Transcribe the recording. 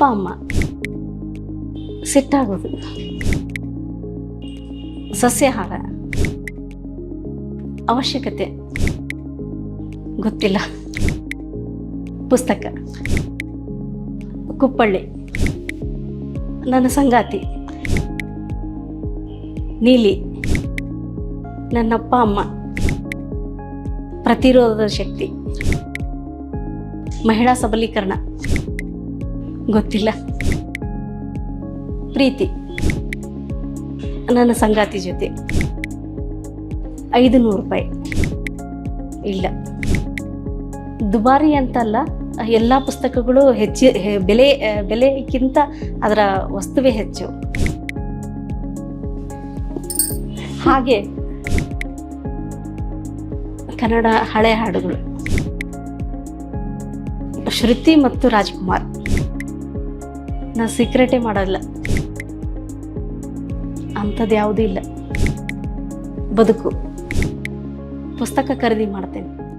ಅಪ್ಪ, ಅಮ್ಮ. ಸಿಟ್ಟಾಗೋದು ಸಸ್ಯಾಹಾರ. ಅವಶ್ಯಕತೆ. ಗೊತ್ತಿಲ್ಲ. ಪುಸ್ತಕ. ಕುಪ್ಪಳ್ಳಿ. ನನ್ನ ಸಂಗಾತಿ. ನೀಲಿ. ನನ್ನಪ್ಪ, ಅಮ್ಮ. ಪ್ರತಿರೋಧದ ಶಕ್ತಿ. ಮಹಿಳಾ ಸಬಲೀಕರಣ. ಗೊತ್ತಿಲ್ಲ. ಪ್ರೀತಿ. ನನ್ನ ಸಂಗಾತಿ ಜೊತೆ. ಐದು ನೂರು ರೂಪಾಯಿ. ಇಲ್ಲ. ದುಬಾರಿ ಅಂತಲ್ಲ, ಎಲ್ಲ ಪುಸ್ತಕಗಳು ಹೆಚ್ಚು ಬೆಲೆ ಬೆಲೆಗಿಂತ ಅದರ ವಸ್ತುವೇ ಹೆಚ್ಚು. ಹಾಗೆ ಕನ್ನಡ ಹಳೆ ಹಾಡುಗಳು. ಶ್ರುತಿ ಮತ್ತು ರಾಜ್ಕುಮಾರ್. ನಾ ಸೀಕ್ರೆಟೇ ಮಾಡಲ್ಲ. ಅಂಥದ್ದು ಯಾವುದೂ ಇಲ್ಲ. ಬದುಕು. ಪುಸ್ತಕ ಖರೀದಿ ಮಾಡ್ತೇನೆ.